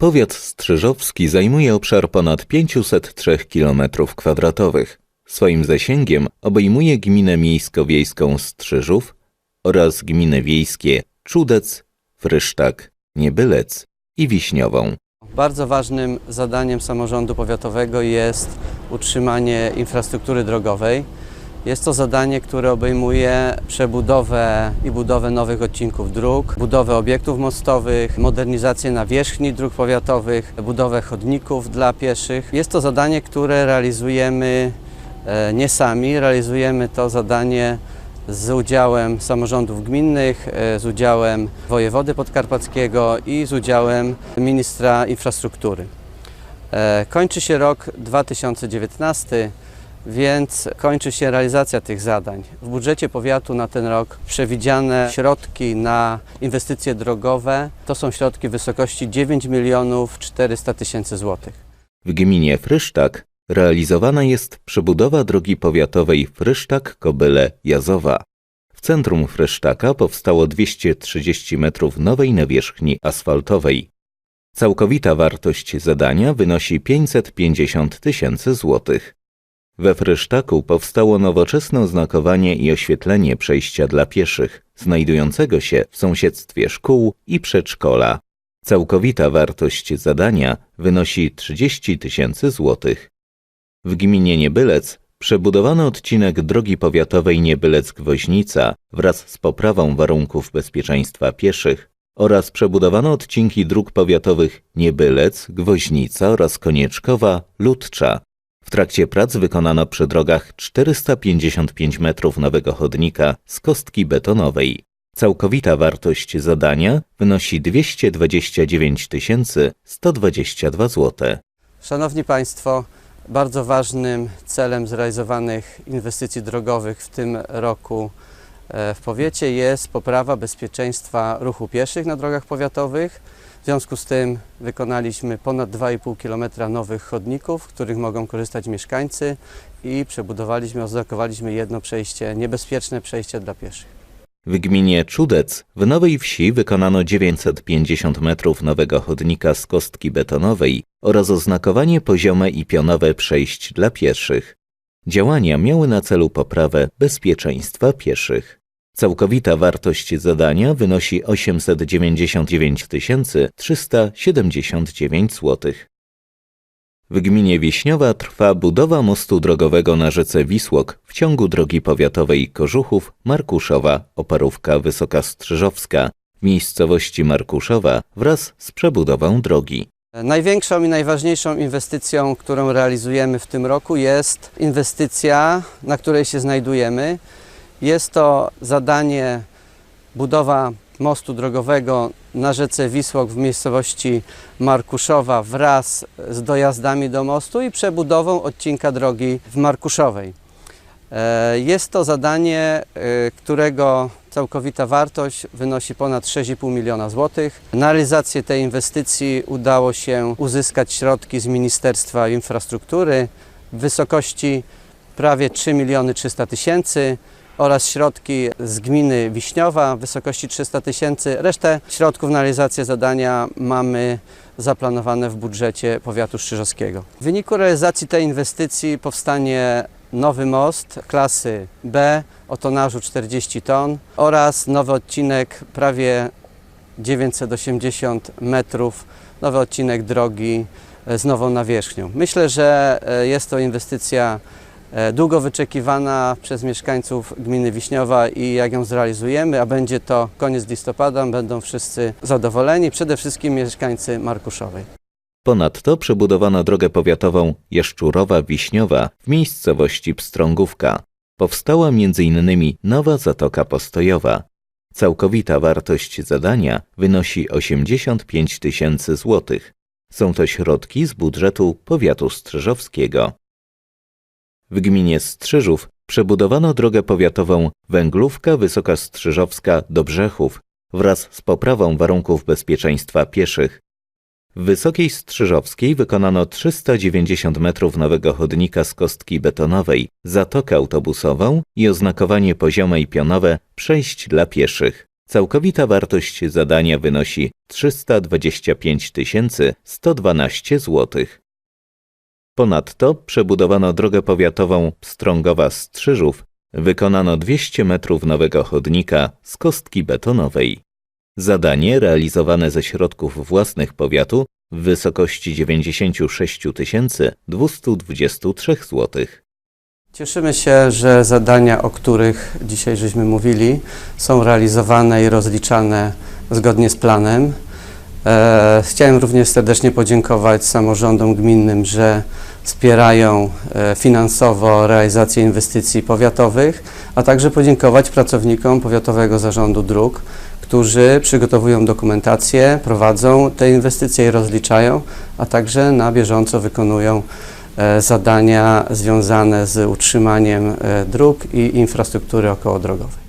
Powiat strzyżowski zajmuje obszar ponad 503 km2. Swoim zasięgiem obejmuje gminę miejsko-wiejską Strzyżów oraz gminy wiejskie Czudec, Frysztak, Niebylec i Wiśniową. Bardzo ważnym zadaniem samorządu powiatowego jest utrzymanie infrastruktury drogowej. Jest to zadanie, które obejmuje przebudowę i budowę nowych odcinków dróg, budowę obiektów mostowych, modernizację nawierzchni dróg powiatowych, budowę chodników dla pieszych. Jest to zadanie, które realizujemy e, nie sami, realizujemy to zadanie z udziałem samorządów gminnych, e, z udziałem wojewody podkarpackiego i z udziałem ministra infrastruktury. E, Kończy się rok 2019, więc kończy się realizacja tych zadań. W budżecie powiatu na ten rok przewidziane środki na inwestycje drogowe to są środki w wysokości 9 milionów 400 tysięcy złotych. W gminie Frysztak realizowana jest przebudowa drogi powiatowej Frysztak-Kobyle-Jazowa. W centrum Frysztaka powstało 230 metrów nowej nawierzchni asfaltowej. Całkowita wartość zadania wynosi 550 tysięcy złotych. We Frysztaku powstało nowoczesne oznakowanie i oświetlenie przejścia dla pieszych, znajdującego się w sąsiedztwie szkół i przedszkola. Całkowita wartość zadania wynosi 30 tysięcy złotych. W gminie Niebylec przebudowano odcinek drogi powiatowej Niebylec-Gwoźnica wraz z poprawą warunków bezpieczeństwa pieszych oraz przebudowano odcinki dróg powiatowych Niebylec, Gwoźnica oraz Konieczkowa, Ludcza. W trakcie prac wykonano przy drogach 455 metrów nowego chodnika z kostki betonowej. Całkowita wartość zadania wynosi 229 122 zł. Szanowni Państwo, bardzo ważnym celem zrealizowanych inwestycji drogowych w tym roku w powiecie jest poprawa bezpieczeństwa ruchu pieszych na drogach powiatowych. W związku z tym wykonaliśmy ponad 2,5 km nowych chodników, których mogą korzystać mieszkańcy i przebudowaliśmy, oznakowaliśmy jedno przejście, niebezpieczne przejście dla pieszych. W gminie Czudec w Nowej Wsi wykonano 950 metrów nowego chodnika z kostki betonowej oraz oznakowanie poziome i pionowe przejść dla pieszych. Działania miały na celu poprawę bezpieczeństwa pieszych. Całkowita wartość zadania wynosi 899 379 zł. W gminie Wiśniowa trwa budowa mostu drogowego na rzece Wisłok w ciągu drogi powiatowej Kożuchów, Markuszowa, Oparówka Wysoka Strzyżowska w miejscowości Markuszowa wraz z przebudową drogi. Największą i najważniejszą inwestycją, którą realizujemy w tym roku jest inwestycja, na której się znajdujemy. Jest to zadanie budowa mostu drogowego na rzece Wisłok w miejscowości Markuszowa wraz z dojazdami do mostu i przebudową odcinka drogi w Markuszowej. E, Jest to zadanie, e, którego całkowita wartość wynosi ponad 6,5 miliona złotych. Na realizację tej inwestycji udało się uzyskać środki z Ministerstwa Infrastruktury w wysokości prawie 3 miliony 300 tysięcy oraz środki z gminy Wiśniowa w wysokości 300 tysięcy. Resztę środków na realizację zadania mamy zaplanowane w budżecie powiatu szczyżowskiego. W wyniku realizacji tej inwestycji powstanie nowy most klasy B o tonażu 40 ton oraz nowy odcinek prawie 980 metrów, nowy odcinek drogi e, z nową nawierzchnią. Myślę, że e, jest to inwestycja e, długo wyczekiwana przez mieszkańców gminy Wiśniowa i jak ją zrealizujemy, a będzie to koniec listopada, będą wszyscy zadowoleni, przede wszystkim mieszkańcy Markuszowej. Ponadto przebudowano drogę powiatową Jaszczurowa-Wiśniowa w miejscowości Pstrągówka. Powstała m.in. nowa zatoka postojowa. Całkowita wartość zadania wynosi 85 tysięcy złotych. Są to środki z budżetu powiatu strzyżowskiego. W gminie Strzyżów przebudowano drogę powiatową Węglówka Wysoka Strzyżowska do Brzechów wraz z poprawą warunków bezpieczeństwa pieszych. W Wysokiej Strzyżowskiej wykonano 390 metrów nowego chodnika z kostki betonowej, zatokę autobusową i oznakowanie poziome i pionowe przejść dla pieszych. Całkowita wartość zadania wynosi 325 112 zł. Ponadto przebudowano drogę powiatową Pstrągowa-Strzyżów, wykonano 200 metrów nowego chodnika z kostki betonowej. Zadanie realizowane ze środków własnych powiatu w wysokości 96 223 zł. Cieszymy się, że zadania, o których dzisiaj żeśmy mówili, są realizowane i rozliczane zgodnie z planem. E, chciałem również serdecznie podziękować samorządom gminnym, że wspierają e, finansowo realizację inwestycji powiatowych, a także podziękować pracownikom Powiatowego Zarządu Dróg, którzy przygotowują dokumentację, prowadzą te inwestycje i rozliczają, a także na bieżąco wykonują e, zadania związane z utrzymaniem e, dróg i infrastruktury okołodrogowej.